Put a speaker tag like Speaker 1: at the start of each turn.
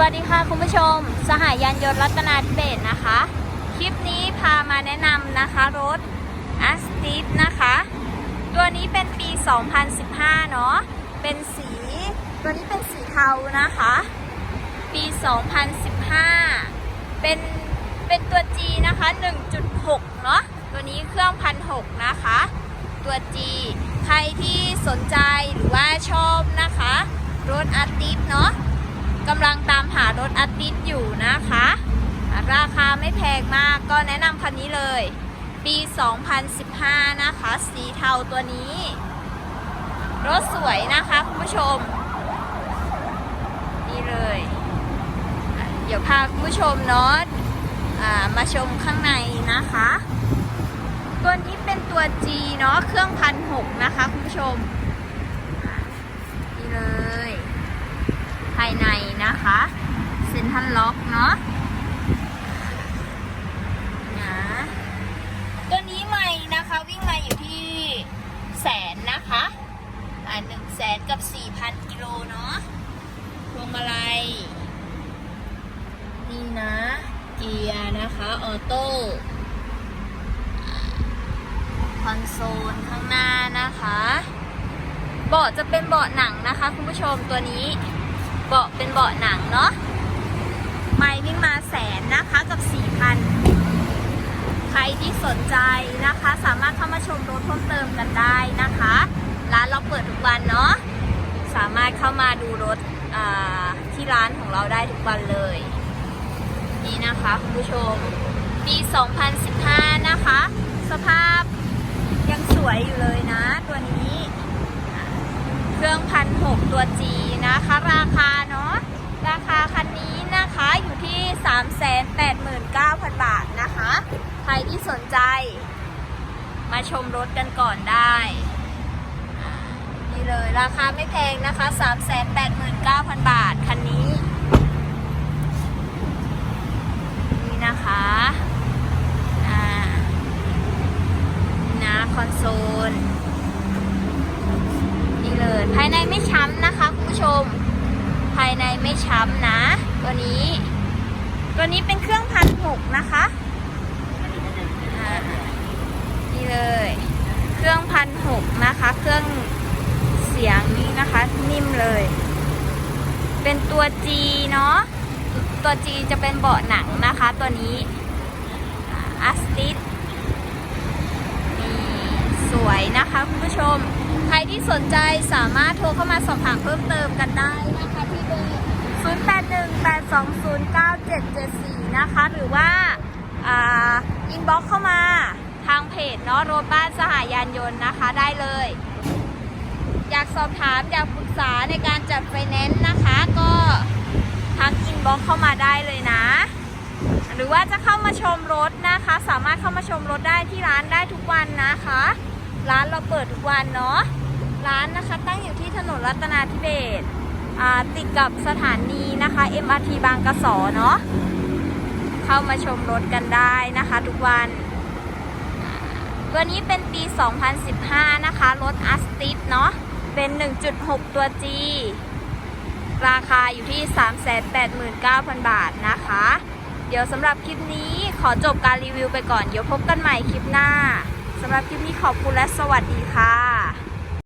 Speaker 1: วัสดีค่ะคุณผู้ชม สหายยานยนต์รัตนาธิเบศนะคะ คลิปนี้พามาแนะนำนะคะรถ a s t i นะคะ ตัวนี้เป็นปี 2015 เนาะเป็นสี ตัวนี้เป็นสีเทานะคะ ปี 2015 เป็นเป็นตัว G นะคะ 1.6 เนาะตัวนี้เครื่องพันหกนะคะ ตัว G ใครที่สนใจหรือว่าชอบนะคะ รถอาร์ติสเนาะกำลัง หารถอาร์ติสอยู่นะคะ ราคาไม่แพงมากก็แนะนำคันนี้เลย ปี 2015 นะคะ สีเทาตัวนี้ รถสวยนะคะคุณผู้ชม นี่เลย เดี๋ยวพาคุณผู้ชมเนาะอ่ามาชมข้างในนะคะ ตัวนี้เป็นตัว G เนาะเครื่องพันหกนะคะคุณผู้ชมอะนี่เลย ภายในนะคะ เซ็นทรัลล็อกเนาะนะตัวนี้ใหม่นะคะ วิ่งมาอยู่ที่แสนนะคะ อ่าหนึ่งแสนกับสี่พันกิโลเนาะพวงมาลัยนี่นะ เกียร์นะคะ ออโต้คอนโซลข้างหน้านะคะเบาะจะเป็นเบาะหนังนะคะ คุณผู้ชมตัวนี้ เบาะเป็นเบาะหนังเนาะ ไม่วิ่งมาแสนนะคะกับ 4,000 ใครที่สนใจนะคะ สามารถเข้ามาชมรถเพิ่มเติมกันได้นะคะ ร้านเราเปิดทุกวันเนาะสามารถเข้ามาดูรถที่ร้านของเราได้ทุกวันเลย นี่นะคะคุณผู้ชมปี 2015 นะคะ สภาพยังสวยอยู่เลยนะ ตัวนี้ เครื่องพันหกตัว G นะคะ ราคาเนาะราคาคันนี้นะคะอยู่ที่ 389,000 บาทนะคะ ใครที่สนใจ มาชมรถกันก่อนได้นี่เลยราคาไม่แพงนะคะ 389,000 บาท คันนี้ นี่นะคะอ่านี่นะคอนโซล นี่เลย ภายในไม่ช้ำนะคะคุณผู้ชม ภายในไม่ช้ำนะ ตัวนี้ ตัวนี้เป็นเครื่องพันหกนะคะอ่านี่เลย เครื่องพันหกนะคะ เครื่องเสียงนี้นะคะ นิ่มเลย เป็นตัว G เนาะตัว G จะเป็นเบาะหนังนะคะ ตัวนี้อาสติสนี่สวยนะคะคุณผู้ชม ใครที่สนใจสามารถโทรเข้ามาสอบถามเพิ่มเติมกันได้นะคะที่เบอร์ 0818209774 นะคะ หรือว่าอ่าอินบ็อกเข้ามาทางเพจเนาะรถบ้านสหายานยนต์นะคะได้เลย อยากสอบถามอยากปรึกษาในการจัดไฟแนนซ์นะคะ ก็ทางอินบ็อกเข้ามาได้เลยนะ หรือว่าจะเข้ามาชมรถนะคะ สามารถเข้ามาชมรถได้ที่ร้านได้ทุกวันนะคะ ร้านเราเปิดทุกวันเนาะร้านนะคะตั้งอยู่ที่ถนนรัตนาธิเบศติดกับสถานีนะคะ MRT บางกะสอเนาะเข้ามาชมรถกันได้นะคะทุกวันอ่าตัวนี้เป็นปี 2015 นะคะ รถอัสติสเนาะ เป็น 1.6 ตัว G ราคาอยู่ที่ 389,000 บาทนะคะ เดี๋ยวสำหรับคลิปนี้ขอจบการรีวิวไปก่อน เดี๋ยวพบกันใหม่คลิปหน้าสำหรับคลิปนี้ขอบคุณและสวัสดีค่ะ